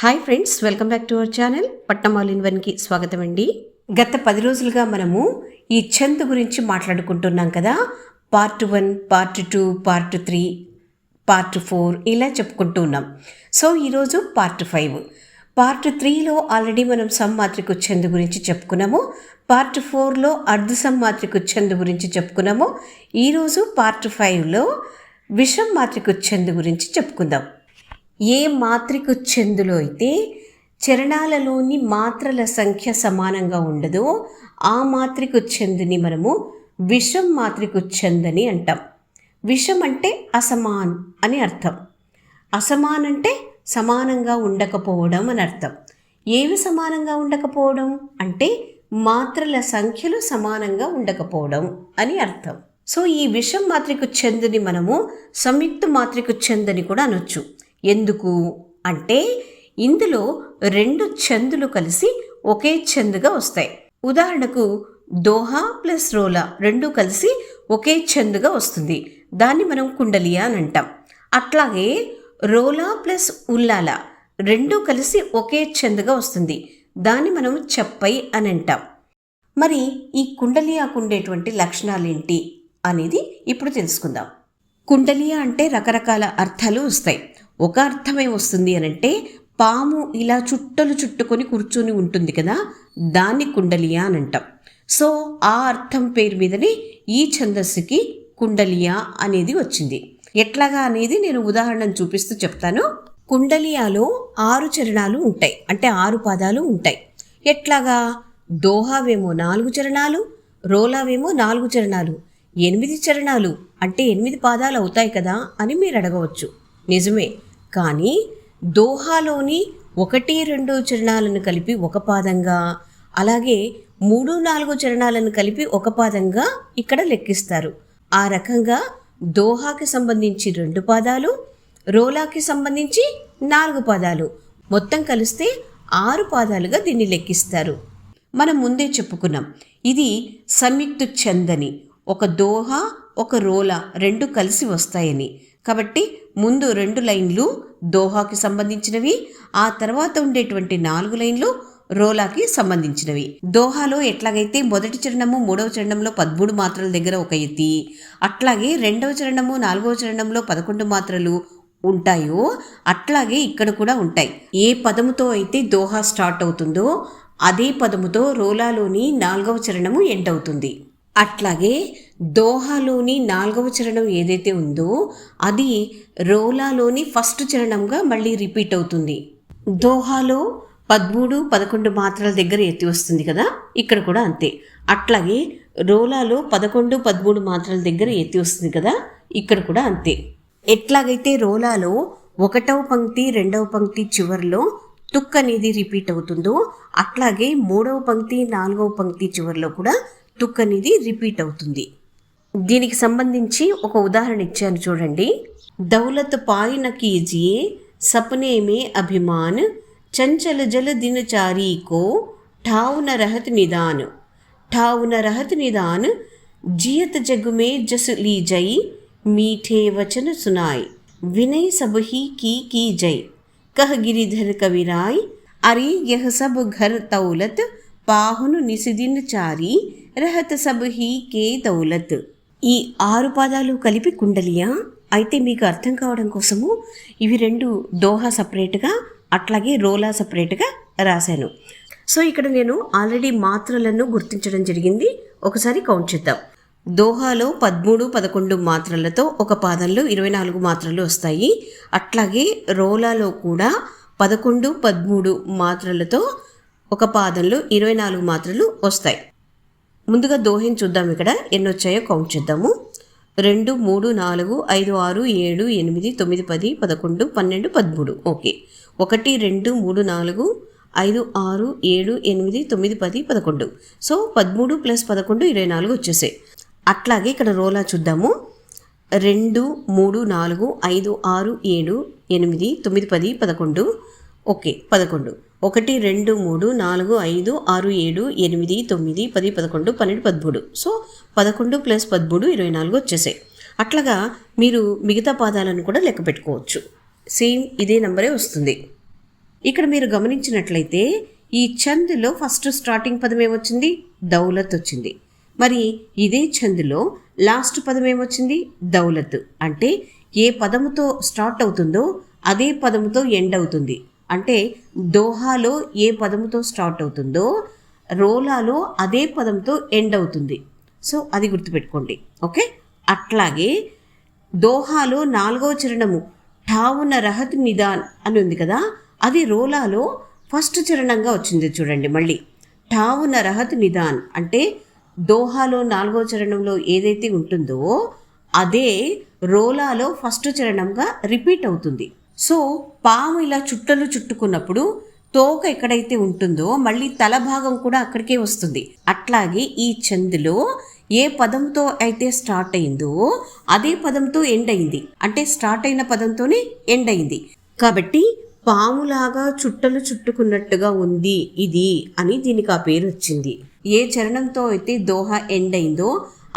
Hi friends welcome back to our channel Patnam all in వన్కి స్వాగతం అండి గత పది రోజులుగా మనము ఈ చంద్ గురించి మాట్లాడుకుంటున్నాం కదా. Part one part two part three part four ఇలా చెప్పుకుంటూ ఉన్నాం. సో ఈరోజు పార్ట్ ఫైవ్ పార్ట్ త్రీలో ఆల్రెడీ మనం సమ్మాత్రిక చంద్ గురించి చెప్పుకున్నాము. పార్ట్ ఫోర్లో అర్ధ సమ్మాత్రిక చంద్ గురించి చెప్పుకున్నాము. ఈరోజు పార్ట్ ఫైవ్లో విషం మాత్రికు చంద్ గురించి చెప్పుకుందాం. ఏ మాత్రిక చెందులో అయితే చరణాలలోని మాత్రల సంఖ్య సమానంగా ఉండదో ఆ మాత్రిక చెందుని మనము విషం మాత్రిక చెందని అంటాం. విషం అంటే అసమాన్ అని అర్థం. అసమాన్ అంటే సమానంగా ఉండకపోవడం అని అర్థం. ఏవి సమానంగా ఉండకపోవడం? అంటే మాత్రల సంఖ్యలు సమానంగా ఉండకపోవడం అని అర్థం. సో ఈ విషం మాత్రిక చెందుని మనము సంయుక్త మాత్రిక చెందని కూడా అనొచ్చు. ఎందుకు అంటే ఇందులో రెండు చందులు కలిసి ఒకే చందుగా వస్తాయి. ఉదాహరణకు దోహా ప్లస్ రోలా రెండు కలిసి ఒకే చందుగా వస్తుంది. దాన్ని మనం కుండలియా అని అంటాం. అట్లాగే రోలా ప్లస్ ఉల్లాల రెండు కలిసి ఒకే చందుగా వస్తుంది. దాన్ని మనం చెప్పై అని అంటాం. మరి ఈ కుండలియాకు ఉండేటువంటి లక్షణాలు ఏంటి అనేది ఇప్పుడు తెలుసుకుందాం. కుండలియా అంటే రకరకాల అర్థాలు వస్తాయి. ఒక అర్థమే వస్తుంది అని అంటే పాము ఇలా చుట్టలు చుట్టుకొని కూర్చొని ఉంటుంది కదా దాన్ని కుండలియా అని అంటాం. సో ఆ అర్థం పేరు మీదనే ఈ ఛందస్సుకి కుండలియా అనేది వచ్చింది. ఎట్లాగా అనేది నేను ఉదాహరణను చూపిస్తూ చెప్తాను. కుండలియాలో ఆరు చరణాలు ఉంటాయి అంటే ఆరు పాదాలు ఉంటాయి. ఎట్లాగా? దోహావేమో నాలుగు చరణాలు రోలావేమో నాలుగు చరణాలు ఎనిమిది చరణాలు అంటే ఎనిమిది పాదాలు అవుతాయి కదా అని మీరు అడగవచ్చు. నిజమే. కానీ దోహాలోని ఒకటి రెండు చరణాలను కలిపి ఒక పాదంగా అలాగే మూడు నాలుగు చరణాలను కలిపి ఒక పాదంగా ఇక్కడ లెక్కిస్తారు. ఆ రకంగా దోహాకి సంబంధించి రెండు పాదాలు రోలాకి సంబంధించి నాలుగు పాదాలు. మొత్తం కలిస్తే ఆరు పాదాలుగా దీన్ని లెక్కిస్తారు. మనం ముందే చెప్పుకున్నాం ఇది సంయుక్త చందని. ఒక దోహ ఒక రోలా రెండు కలిసి వస్తాయని. కాబట్టి ముందు రెండు లైన్లు దోహాకి సంబంధించినవి ఆ తర్వాత ఉండేటువంటి నాలుగు లైన్లు రోలాకి సంబంధించినవి. దోహాలో ఎట్లాగైతే మొదటి చరణము మూడవ చరణంలో పదమూడు మాత్రల దగ్గర ఒక ఎత్తి అట్లాగే రెండవ చరణము నాలుగవ చరణంలో పదకొండు మాత్రలు ఉంటాయో అట్లాగే ఇక్కడ కూడా ఉంటాయి. ఏ పదముతో అయితే దోహా స్టార్ట్ అవుతుందో అదే పదముతో రోలాలోని నాలుగవ చరణము ఎండ్ అవుతుంది. అట్లాగే దోహాలోని నాలుగవ చరణం ఏదైతే ఉందో అది రోలాలోని ఫస్ట్ చరణంగా మళ్ళీ రిపీట్ అవుతుంది. దోహాలో పదమూడు పదకొండు మాత్రల దగ్గర ఎత్తి వస్తుంది కదా? ఇక్కడ కూడా అంతే. అట్లాగే రోలాలో పదకొండు పదమూడు మాత్రల దగ్గర ఎత్తి వస్తుంది కదా? ఇక్కడ కూడా అంతే. ఎట్లాగైతే రోలాలో ఒకటవ పంక్తి రెండవ పంక్తి చివరిలో తుక్ అనేది రిపీట్ అవుతుందో అట్లాగే మూడవ పంక్తి నాలుగవ పంక్తి చివరిలో కూడా తుక్ అనేది రిపీట్ అవుతుంది దీనికి సంబంధించి ఒక ఉదాహరణ ఇచ్చాను చూడండి దౌలత్ పాయిన కీజియే సపనే మే అభిమాన్ చంచల జల దినచారీ కో ఠావున రహత్ నిదాన్ ఠావున రహత్ నిదాన్ జియత జగ్ మే జస్ ली जई मीठे वचन सुनाई विनय सब ही की की जय कह गिरिधर कविराय अरे यह सब घर तौलत పాహును నిసిదిన్ చారి రహత సబ్ హీ కే దౌలత్. ఈ ఆరు పాదాలు కలిపి కుండలియా? అయితే మీకు అర్థం కావడం కోసము ఇవి రెండు దోహా సపరేట్గా అట్లాగే రోలా సపరేట్గా రాశాను. సో ఇక్కడ నేను ఆల్రెడీ మాత్రలను గుర్తించడం జరిగింది. ఒకసారి కౌంట్ చేద్దాం. దోహాలో పదమూడు పదకొండు మాత్రలతో ఒక పాదంలో ఇరవై నాలుగు మాత్రలు వస్తాయి. అట్లాగే రోలాలో కూడా పదకొండు పదమూడు మాత్రలతో ఒక పాదంలో ఇరవై నాలుగు మాత్రలు వస్తాయి. ముందుగా దోహం చూద్దాం ఇక్కడ. ఎన్ని వచ్చాయో కౌంట్ చేద్దాము. రెండు మూడు నాలుగు ఐదు ఆరు ఏడు ఎనిమిది తొమ్మిది పది పదకొండు పన్నెండు పదమూడు. ఓకే. ఒకటి రెండు మూడు నాలుగు ఐదు ఆరు ఏడు ఎనిమిది తొమ్మిది పది పదకొండు. సో పదమూడు ప్లస్ పదకొండు ఇరవై నాలుగు వచ్చేసాయి. అట్లాగే ఇక్కడ రోలా చూద్దాము. రెండు మూడు నాలుగు ఐదు ఆరు ఏడు ఎనిమిది తొమ్మిది పది పదకొండు ఓకే పదకొండు. ఒకటి రెండు మూడు నాలుగు ఐదు ఆరు ఏడు ఎనిమిది తొమ్మిది పది పదకొండు పన్నెండు పదమూడు. సో పదకొండు ప్లస్ పదమూడు ఇరవై నాలుగు వచ్చేసాయి. అట్లాగా మీరు మిగతా పాదాలను కూడా లెక్క పెట్టుకోవచ్చు. సేమ్ ఇదే నంబరే వస్తుంది. ఇక్కడ మీరు గమనించినట్లయితే ఈ చంద్లో ఫస్ట్ స్టార్టింగ్ పదం ఏమొచ్చింది? దౌలత్ వచ్చింది. మరి ఇదే చందులో లాస్ట్ పదం ఏమొచ్చింది? దౌలత్. అంటే ఏ పదముతో స్టార్ట్ అవుతుందో అదే పదముతో ఎండ్ అవుతుంది. అంటే దోహాలో ఏ పదముతో స్టార్ట్ అవుతుందో రోలాలో అదే పదంతో ఎండ్ అవుతుంది. సో అది గుర్తుపెట్టుకోండి. ఓకే? అట్లాగే దోహాలో నాలుగవ చరణము ఠావున రహత్ నిదాన్ అని ఉంది కదా అది రోలాలో ఫస్ట్ చరణంగా వచ్చింది చూడండి మళ్ళీ. ఠావున రహత్ నిదాన్ అంటే దోహాలో నాలుగో చరణంలో ఏదైతే ఉంటుందో అదే రోలాలో ఫస్ట్ చరణంగా రిపీట్ అవుతుంది. సో పాము ఇలా చుట్టలు చుట్టుకున్నప్పుడు తోక ఎక్కడైతే ఉంటుందో మళ్ళీ తల భాగం కూడా అక్కడికే వస్తుంది. అట్లాగే ఈ చందులో ఏ పదంతో అయితే స్టార్ట్ అయిందో అదే పదంతో ఎండ్ అయింది. అంటే స్టార్ట్ అయిన పదంతోనే ఎండ్ అయింది. కాబట్టి పాములాగా చుట్టలు చుట్టుకున్నట్టుగా ఉంది ఇది అని దీనికి ఆ పేరు వచ్చింది. ఏ చరణంతో అయితే దోహ ఎండ్ అయిందో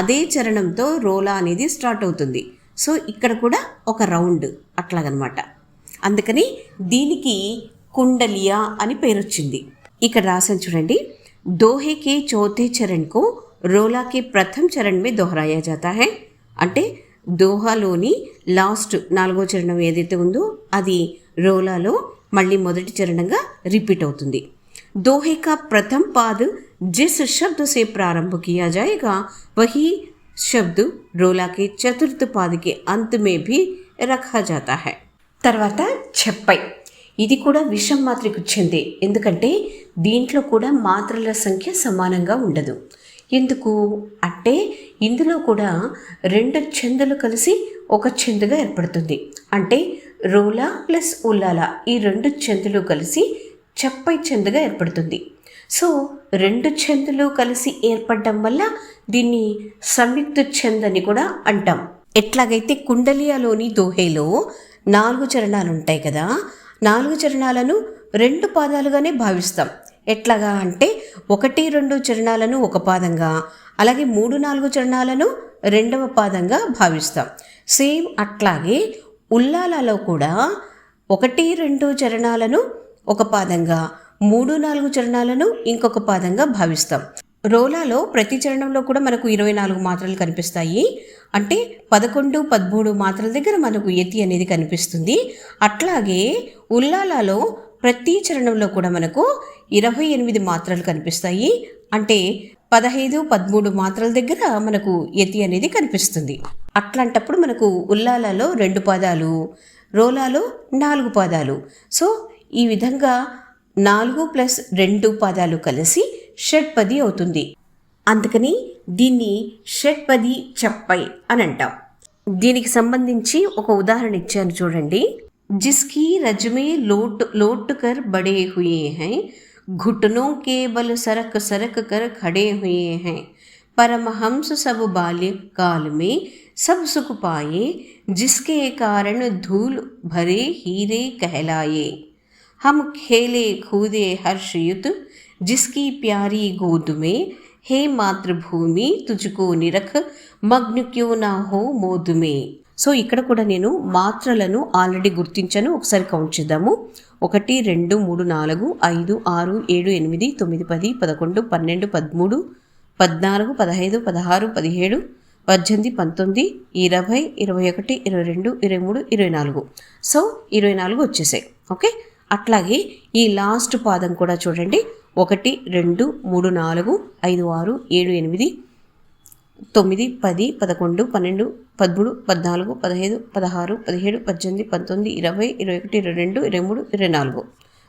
అదే చరణంతో రోలా అనేది స్టార్ట్ అవుతుంది. సో ఇక్కడ కూడా ఒక రౌండ్ అట్లాగనమాట. అందుకని దీనికి కుండలియా అని పేరు వచ్చింది ఇక్కడ రాశాను చూడండి. దోహే కే చౌథే చరణ్కు రోలా కే ప్రథమ్ చరణ్ మే దోహరాయా జాతా హై. అంటే దోహాలోని లాస్ట్ నాలుగో చరణం ఏదైతే ఉందో అది రోలాలో మళ్ళీ మొదటి చరణంగా రిపీట్ అవుతుంది. దోహే కా ప్రథమ్ పాద్ జిస్ శబ్ద సే ప్రారంభ కియా జాయేగా వహి శబ్ద రోలా కే చతుర్థ పాద్ కే భీ రఖా జాతా హై. తర్వాత చెప్పై. ఇది కూడా విషం మాత్రకు చెందే. ఎందుకంటే దీంట్లో కూడా మాత్రల సంఖ్య సమానంగా ఉండదు. ఎందుకు? అంటే ఇందులో కూడా రెండు చెందులు కలిసి ఒక చెందుగా ఏర్పడుతుంది. అంటే రోలా ప్లస్ ఉల్లాల ఈ రెండు చెందులు కలిసి చెప్పై చెందుగా ఏర్పడుతుంది. సో రెండు చెందులు కలిసి ఏర్పడడం వల్ల దీన్ని సంయుక్త చెందని అని కూడా అంటాం. ఎట్లాగైతే కుండలియాలోని దోహేలో నాలుగు చరణాలు ఉంటాయి కదా నాలుగు చరణాలను రెండు పాదాలుగానే భావిస్తాం. ఎట్లాగా అంటే ఒకటి రెండు చరణాలను ఒక పాదంగా అలాగే మూడు నాలుగు చరణాలను రెండవ పాదంగా భావిస్తాం. సేమ్ అట్లాగే ఉల్లాలలో కూడా ఒకటి రెండు చరణాలను ఒక పాదంగా మూడు నాలుగు చరణాలను ఇంకొక పాదంగా భావిస్తాం. రోలాలో ప్రతి చరణంలో కూడా మనకు ఇరవై నాలుగు మాత్రలు కనిపిస్తాయి. అంటే పదకొండు పదమూడు మాత్రల దగ్గర మనకు యతి అనేది కనిపిస్తుంది. అట్లాగే ఉల్లాలలో ప్రతి చరణంలో కూడా మనకు ఇరవై ఎనిమిది మాత్రలు కనిపిస్తాయి. అంటే పదహైదు పదమూడు మాత్రల దగ్గర మనకు యతి అనేది కనిపిస్తుంది. అట్లాంటప్పుడు మనకు ఉల్లాలలో రెండు పదాలు రోలాలో నాలుగు పదాలు. సో ఈ విధంగా నాలుగు ప్లస్ రెండు పదాలు కలిసి షట్పది అవుతుంది అందుకని దీన్ని షట్పది చెప్పై అని అంటాం దీనికి సంబంధించి ఒక ఉదాహరణ ఇచ్చాను చూడండి జిస్కి రజమే లోట్ లోట్ కర్ బడే హుయే హై घुटनों के बल सरक सरक कर खड़े हुए हैं परमहंस सब बाल्य काल में सब सुख पाए जिसके कारण धूल भरे हीरे कहलाए हम खेले कूदे हर्षयुत जिसकी प्यारी गोद में हे మాతృభూమి తుజుకో నిరఖ్ మగ్ను క్యూ నా హో మోదుమే సో ఇక్కడ కూడా నేను మాత్రలను ఆల్రెడీ గుర్తించాను ఒకసారి కౌంట్ చేద్దాము ఒకటి రెండు మూడు నాలుగు ఐదు ఆరు ఏడు ఎనిమిది తొమ్మిది పది పదకొండు పన్నెండు పదమూడు పద్నాలుగు పదహైదు పదహారు పదిహేడు పద్దెనిమిది పంతొమ్మిది ఇరవై ఇరవై ఒకటి ఇరవై రెండు ఇరవై మూడు ఇరవై నాలుగు సో ఇరవై నాలుగు వచ్చేసాయి ఓకే అట్లాగే ఈ లాస్ట్ పాదం కూడా చూడండి. ఒకటి రెండు మూడు నాలుగు ఐదు ఆరు ఏడు ఎనిమిది తొమ్మిది పది పదకొండు పన్నెండు పదమూడు పద్నాలుగు పదహైదు పదహారు పదిహేడు పద్దెనిమిది పంతొమ్మిది ఇరవై ఇరవై ఒకటి ఇరవై రెండు ఇరవై మూడు ఇరవై నాలుగు.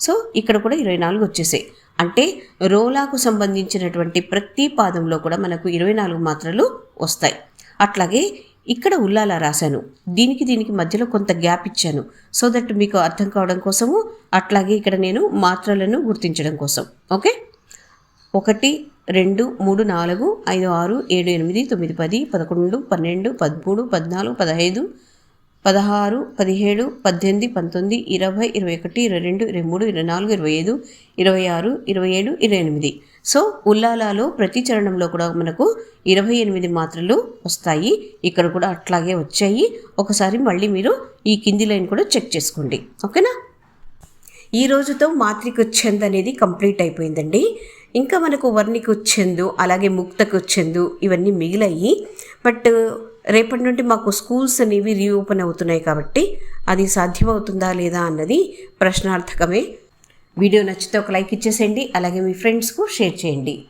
సో ఇక్కడ కూడా ఇరవై నాలుగు వచ్చేసాయి. అంటే రోలాకు సంబంధించినటువంటి ప్రతి పాదంలో కూడా మనకు ఇరవై నాలుగు మాత్రలు వస్తాయి. అట్లాగే ఇక్కడ ఉల్లాలా రాశాను. దీనికి దీనికి మధ్యలో కొంత గ్యాప్ ఇచ్చాను. సో దట్ మీకు అర్థం కావడం కోసము అట్లాగే ఇక్కడ నేను మాత్రలను గుర్తించడం కోసం. ఓకే? ఒకటి రెండు మూడు నాలుగు ఐదు ఆరు ఏడు ఎనిమిది తొమ్మిది పది పదకొండు పన్నెండు పదమూడు పద్నాలుగు పదహైదు పదహారు పదిహేడు పద్దెనిమిది పంతొమ్మిది ఇరవై ఇరవై ఒకటి ఇరవై రెండు ఇరవై మూడు ఇరవై నాలుగు ఇరవై ఐదు ఇరవై ఆరు ఇరవై ఏడు ఇరవై ఎనిమిది. సో ఉల్లాలాలో ప్రతి చరణంలో కూడా మనకు ఇరవై ఎనిమిది మాత్రలు వస్తాయి. ఇక్కడ కూడా అట్లాగే వచ్చాయి. ఒకసారి మళ్ళీ మీరు ఈ కింది లైన్ కూడా చెక్ చేసుకోండి. ఓకేనా? ఈ రోజుతో మాత్రిక ఛంద్ అనేది కంప్లీట్ అయిపోయిందండి. ఇంకా మనకు వర్ణిక ఛందు అలాగే ముక్తకు ఛందు ఇవన్నీ మిగిలాయి. బట్ రేపటి నుండి మాకు స్కూల్స్ అనేవి రీఓపెన్ అవుతున్నాయి కాబట్టి అది సాధ్యమవుతుందా లేదా అన్నది ప్రశ్నార్థకమే. వీడియో నచ్చితే ఒక లైక్ ఇచ్చేసేయండి అలాగే మీ ఫ్రెండ్స్కు షేర్ చేయండి.